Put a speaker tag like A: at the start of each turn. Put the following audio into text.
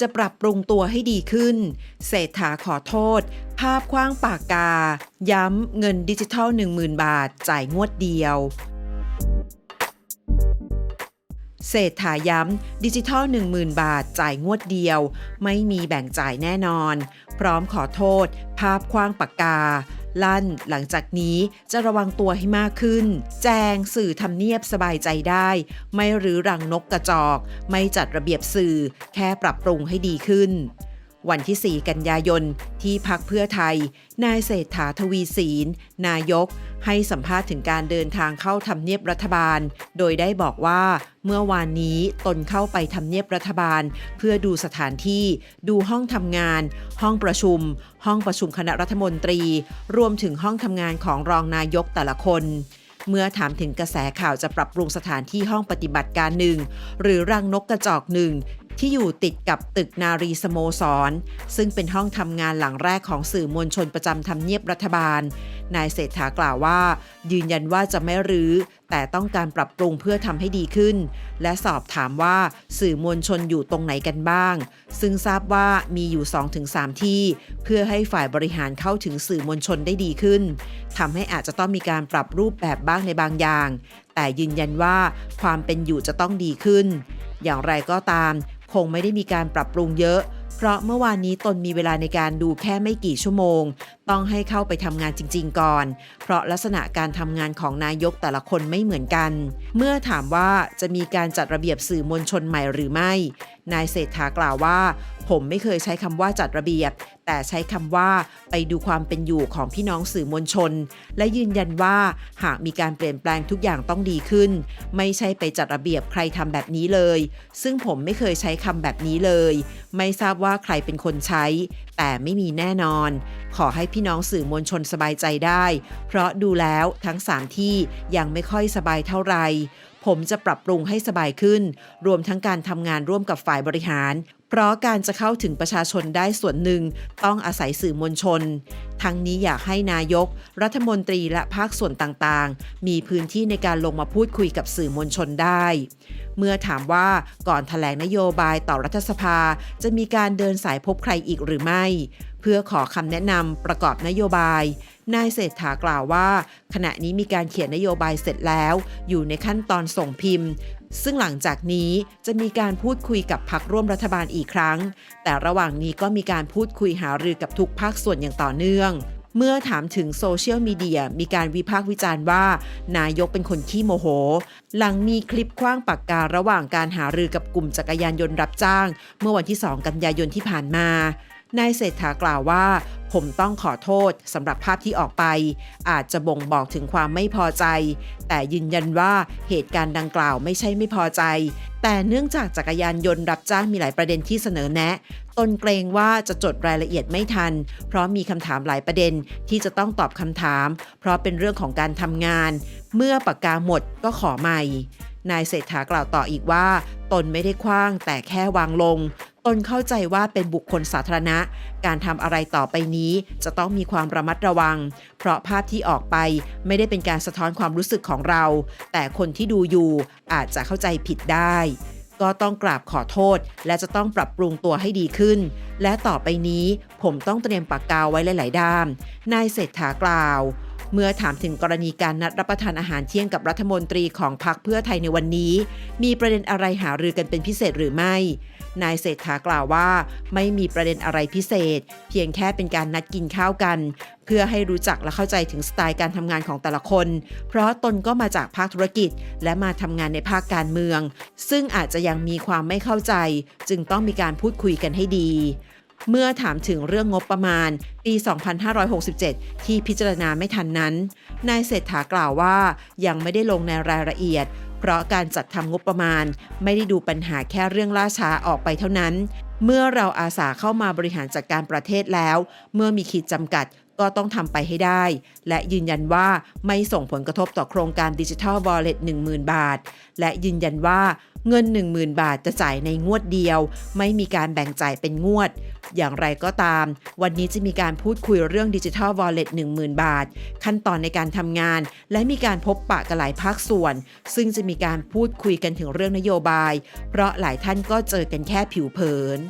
A: จะปรับปรุงตัวให้ดีขึ้น เศรษฐาขอโทษ ภาพคว้างปากกา ย้ำเงินดิจิทัล 10,000 บาท จ่ายงวดเดียว เศรษฐาย้ำดิจิทัล 10,000 บาท จ่ายงวดเดียว ไม่มีแบ่งจ่ายแน่นอน พร้อมขอโทษ ภาพคว้างปากกา ลั่นหลังจากนี้จะระวังตัวให้มากขึ้น แจงสื่อทำเนียบสบายใจได้ ไม่รื้อรังนกกระจอก ไม่จัดระเบียบสื่อ แค่ปรับปรุงให้ดีขึ้น วันที่ 4 กันยายน ที่พักเพื่อไทย นายเศรษฐาทวีศีล นายก ให้สัมภาษณ์ถึงการเดินทางเข้าทำเนียบรัฐบาล โดยได้บอกว่าเมื่อวานนี้ตนเข้าไปทำเนียบรัฐบาล เพื่อดูสถานที่ ดูห้องทำงาน ห้องประชุม ห้องประชุมคณะรัฐมนตรี รวมถึงห้องทำงานของรองนายกแต่ละคนเมื่อถามถึงกระแสข่าวจะปรับปรุงสถานที่ห้องปฏิบัติการหนึ่งหรือรังนกกระจอกหนึ่ง ที่อยู่ติดกับตึกนารีสโมสร ซึ่งเป็นห้องทำงานหลังแรกของสื่อมวลชนประจำทำเนียบรัฐบาล นายเศรษฐากล่าวว่า ยืนยันว่าจะไม่รื้อ แต่ต้องการปรับปรุงเพื่อทำให้ดีขึ้น และสอบถามว่าสื่อมวลชนอยู่ตรงไหนกันบ้าง ซึ่งทราบว่ามีอยู่ 2-3 ที่ เพื่อให้ฝ่ายบริหารเข้าถึงสื่อมวลชนได้ดีขึ้นทำให้อาจจะต้องมีการปรับรูปแบบบ้างในบางอย่าง แต่ยืนยันว่าความเป็นอยู่จะต้องดีขึ้น อย่างไรก็ตาม คงไม่ได้มีการปรับปรุงเยอะ เพราะเมื่อวานนี้ตนมีเวลาในการดูแค่ไม่กี่ชั่วโมง ต้องให้เข้าไปทำงานจริง ๆ ก่อน เพราะลักษณะการทำงานของนายกแต่ละคนไม่เหมือนกัน เมื่อถามว่าจะมีการจัดระเบียบสื่อมวลชนใหม่หรือไม่ นายเศรษฐากล่าวว่าผมไม่เคยใช้คำว่าจัดระเบียบ แต่ใช้คำว่าไปดูความเป็นอยู่ของพี่น้องสื่อมวลชน และยืนยันว่าหากมีการเปลี่ยนแปลงทุกอย่างต้องดีขึ้น ไม่ใช่ไปจัดระเบียบใครทำแบบนี้เลย ซึ่งผมไม่เคยใช้คำแบบนี้เลย ไม่ทราบว่าใครเป็นคนใช้ แต่ไม่มีแน่นอน ขอให้พี่น้องสื่อมวลชนสบายใจได้ เพราะดูแล้วทั้ง3ที่ยังไม่ค่อยสบายเท่าไหร่ผมจะปรับปรุงให้สบายขึ้น รวมทั้งการทำงานร่วมกับฝ่ายบริหาร เพราะการจะเข้าถึงประชาชนได้ส่วนหนึ่ง ต้องอาศัยสื่อมวลชน ทั้งนี้อยากให้นายก รัฐมนตรีและภาคส่วนต่างๆ มีพื้นที่ในการลงมาพูดคุยกับสื่อมวลชนได้ เมื่อถามว่าก่อนถแถลงนโยบายต่อรัฐสภา จะมีการเดินสายพบใครอีกหรือไม่ เพื่อขอคำแนะนำประกอบนโยบายนายเศรษฐากล่าวว่า ขณะนี้มีการเขียนนโยบายเสร็จแล้ว อยู่ในขั้นตอนส่งพิมพ์ ซึ่งหลังจากนี้จะมีการพูดคุยกับพักร่วมรัฐบาลอีกครั้ง แต่ระหว่างนี้ก็มีการพูดคุยหารือกับทุกภาคส่วนอย่างต่อเนื่อง เมื่อถามถึงโซเชียลมีเดียมีการวิพากษ์วิจารณ์ว่า นายกเป็นคนขี้โมโห หลังมีคลิปคว้างปากการะหว่างการหารือกับกลุ่มจักรยานยนต์รับจ้าง เมื่อวันที่ 2 กันยายนที่ผ่านมา นายเศรษฐากล่าวว่า ผมต้องขอโทษสำหรับภาพที่ออกไป อาจจะบ่งบอกถึงความไม่พอใจ แต่ยืนยันว่าเหตุการณ์ดังกล่าวไม่ใช่ไม่พอใจ แต่เนื่องจากจักรยานยนต์รับจ้างมีหลายประเด็นที่เสนอแนะตนเกรงว่าจะจดรายละเอียดไม่ทัน เพราะมีคำถามหลายประเด็นที่จะต้องตอบคำถาม เพราะเป็นเรื่องของการทำงาน เมื่อปากกาหมดก็ขอใหม่ นายเศรษฐากล่าวต่ออีกว่า ตนไม่ได้คว้างแต่แค่วางลง ตนเข้าใจว่าเป็นบุคคลสาธารณะ การทำอะไรต่อไปนี้จะต้องมีความระมัดระวัง เพราะภาพที่ออกไปไม่ได้เป็นการสะท้อนความรู้สึกของเรา แต่คนที่ดูอยู่อาจจะเข้าใจผิดได้ ก็ต้องกราบขอโทษ และจะต้องปรับปรุงตัวให้ดีขึ้น และต่อไปนี้ผมต้องเตรียมปากกาไว้หลาย ๆ ด้าม นายเศรษฐากล่าว เมื่อถามถึงกรณีการนัดรับประทานอาหารเที่ยงกับรัฐมนตรีของพรรคเพื่อไทยในวันนี้ มีประเด็นอะไรหารือกันเป็นพิเศษหรือไม่ นายเศรษฐากล่าวว่า ไม่มีประเด็นอะไรพิเศษ เพียงแค่เป็นการนัดกินข้าวกัน เพื่อให้รู้จักและเข้าใจถึงสไตล์การทำงานของแต่ละคน เพราะตนก็มาจากภาคธุรกิจ และมาทำงานในภาคการเมือง ซึ่งอาจจะยังมีความไม่เข้าใจ จึงต้องมีการพูดคุยกันให้ดี เมื่อถามถึงเรื่องงบประมาณปี 2567 ที่พิจารณาไม่ทันนั้น นายเศรษฐากล่าวว่ายังไม่ได้ลงในรายละเอียด เพราะการจัดทำงบประมาณ ไม่ได้ดูปัญหาแค่เรื่องล่าช้าออกไปเท่านั้น เมื่อเราอาสาเข้ามาบริหารจัดการประเทศแล้ว เมื่อมีขีดจำกัด ก็ต้องทำไปให้ได้ และยืนยันว่าไม่ส่งผลกระทบต่อโครงการดิจิทัล Wallet 10,000 บาท และยืนยันว่าเงิน 10,000 บาทจะจ่ายในงวดเดียว ไม่มีการแบ่งจ่ายเป็นงวด อย่างไรก็ตาม วันนี้จะมีการพูดคุยเรื่องดิจิทัล Wallet 10,000 บาท ขั้นตอนในการทำงาน และมีการพบปะกับหลายภาคส่วน ซึ่งจะมีการพูดคุยกันถึงเรื่องนโยบาย เพราะหลายท่านก็เจอกันแค่ผิวเผิน